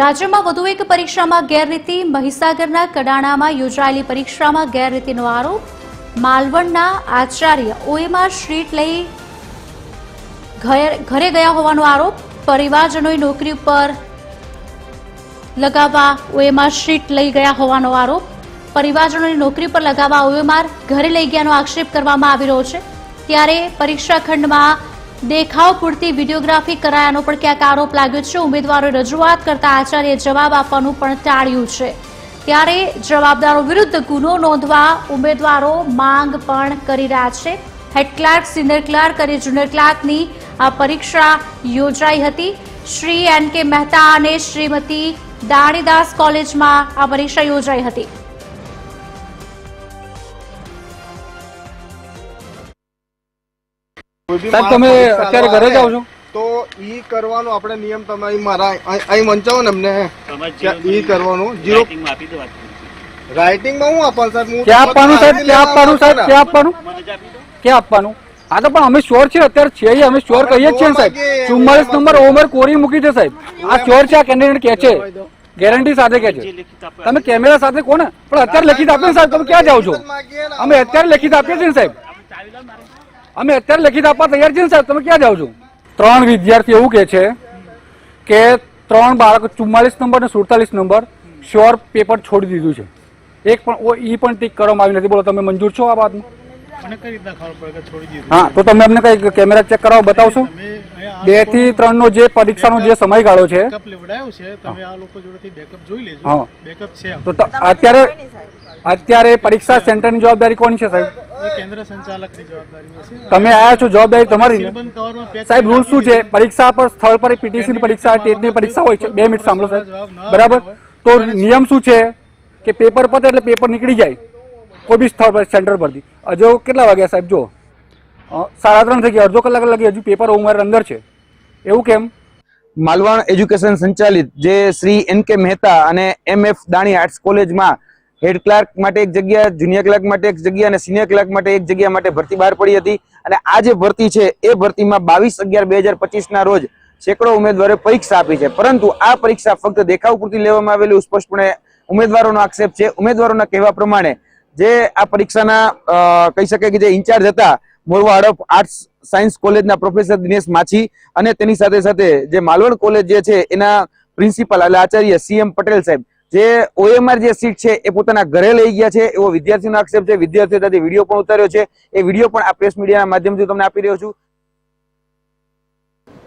રાજ્યમાં વધુ એક પરીક્ષામાં ગેરરીતિ. મહીસાગરના કડાણામાં યોજાયેલી પરીક્ષામાં ગેરરીતિનો આરોપ. માલવણના આચાર્ય ઓએમાં શ્રીટ લઈ ઘરે ગયા હોવાનો આરોપ. પરિવારજનોએ નોકરી ઉપર લગાવવા ઓએમાં શ્રીટ લઈ ગયા હોવાનો આરોપ. પરિવારજનોની નોકરી પર લગાવવા ઓએમઆર ઘરે લઈ ગયાનો આક્ષેપ કરવામાં આવી રહ્યો છે. ત્યારે પરીક્ષા ખંડમાં દેખાવ પૂરતી વિડીયોગ્રાફી કરાયાનો પણ ક્યાંક આરોપ લાગ્યો છે. ઉમેદવારોએ રજૂઆત કરતા આચાર્યે જવાબ આપવાનું પણ ટાળ્યું છે. ત્યારે જવાબદારો વિરુદ્ધ ગુનો નોંધવા ઉમેદવારો માંગ પણ કરી રહ્યા છે. હેડ ક્લાર્ક, સિનિયર ક્લાર્ક અને જુનિયર ક્લાર્કની આ પરીક્ષા યોજાઈ હતી. શ્રી એન કે મહેતા અને શ્રીમતી દાણીદાસ કોલેજમાં આ પરીક્ષા યોજાઈ હતી. સાહેબ, તમે અત્યારે ઘરે જાઓ છો? તો ઈ કરવાનો આપણે નિયમ તમે મારા અહીં- વંચાવો ને એમને કે ઈ કરવાનું. જીરો આપી દો રાઇટિંગમાં હું આપવાનું સાહેબ? હું ક્યાં આપવાનું સાહેબ? ક્યાં આપવાનું સાહેબ? ક્યાં આપવાનું? ક્યાં આપવાનું? હા તો પણ અમે શ્યોર છે અત્યારે છીએ અમે શ્યોર કહીએ જ છીએ ને સાહેબ. ચુમ્માલીસ નંબર ઓવર કોરી મૂકી છે સાહેબ. આ શ્યોર છે આ કેન્ડિડેટ કે છે. ગેરંટી સાથે કે છે. તમે કેમેરા સાથે કોને પણ અત્યારે લેખિત આપીએ સાહેબ. તમે ક્યાં જાઓ છો? અમે અત્યારે લેખિત આપીએ છીએ ને સાહેબ. અમે અત્યારે લેખિત આપવા તૈયાર છીએ સાહેબ તમે ક્યાં જાઓ છો? ત્રણ વિદ્યાર્થી એવું કે છે કે ત્રણ બાળકો ચુમ્માલીસ નંબર અને સુડતાલીસ નંબર શ્યોર પેપર છોડી દીધું છે. એક પણ ઓ ઈ પણ ટીક કરવામાં આવી નથી. બોલો તમે મંજૂર છો આ વાતમાં? હા તો તમે અમને કઈ કેમેરા ચેક કરાવો બતાવશો? બેથી ત્રણ નો જે પરીક્ષાનો જે સમયગાળો છે. તો અત્યારે અત્યારે પરીક્ષા સેન્ટરની જવાબદારી કોની છે સાહેબ? કેન્દ્ર સંચાલકની જવાબદારી તમે આવ્યા છો જવાબદારી તમારી સાહેબ રૂલ શું છે? પરીક્ષા પર સ્થળ પર પીટીસી ની પરીક્ષા ટેટની પરીક્ષા હોય છે. બે મિનિટ સાંભળો સાહેબ. બરાબર? તો નિયમ શું છે? કે પેપર પતે એટલે પેપર નીકળી જાય. કોઈ બી સ્થળ પર સેન્ટર પરથી. હજુ કેટલા વાગ્યા સાહેબ? જો સાડા ત્રણ થઈ ગયા. અડધો કલાક લાગી. હજુ પેપર ઉંમર અંદર છે. એવું કેમ? માલવણ એજ્યુકેશન સંચાલિત જે શ્રી એન કે મહેતા અને એમ એફ દાણી આર્ટ્સ કોલેજમાં હેડ ક્લાર્ક માટે એક જગ્યા, જુનિયર ક્લાર્ક માટે એક જગ્યા અને સિનિયર ક્લાર્ક માટે એક જગ્યા માટે ભરતી બહાર પડી હતી. અને આ જે ભરતી છે, એ ભરતીમાં બાવીસ અગિયાર બે હજાર પચીસના રોજ સેંકડો ઉમેદવારોએ પરીક્ષા આપી છે. પરંતુ આ પરીક્ષા ફક્ત દેખાવ પૂરતી લેવામાં આવેલી સ્પષ્ટપણે ઉમેદવારોનો આક્ષેપ છે. ઉમેદવારોના કહેવા પ્રમાણે જે આ પરીક્ષાના કહી શકાય કે જે ઇન્ચાર્જ હતા, મોરવા હડફ આર્ટ્સ સાયન્સ કોલેજના પ્રોફેસર દિનેશ માછી અને તેની સાથે સાથે જે માલવણ કોલેજ જે છે, એના પ્રિન્સિપાલ એટલે આચાર્ય સીએમ પટેલ સાહેબ, જે ઓએમઆર જે સીટ છે, એ પોતાના ઘરે લઈ ગયા છે. એવો વિદ્યાર્થીનો આક્ષેપ છે. વિદ્યાર્થીઓ સાથે વીડિયો પણ ઉતાર્યો છે. એ વીડિયો પણ આ પ્રેસ મીડિયાના માધ્યમથી તમને આપી રહ્યો છું.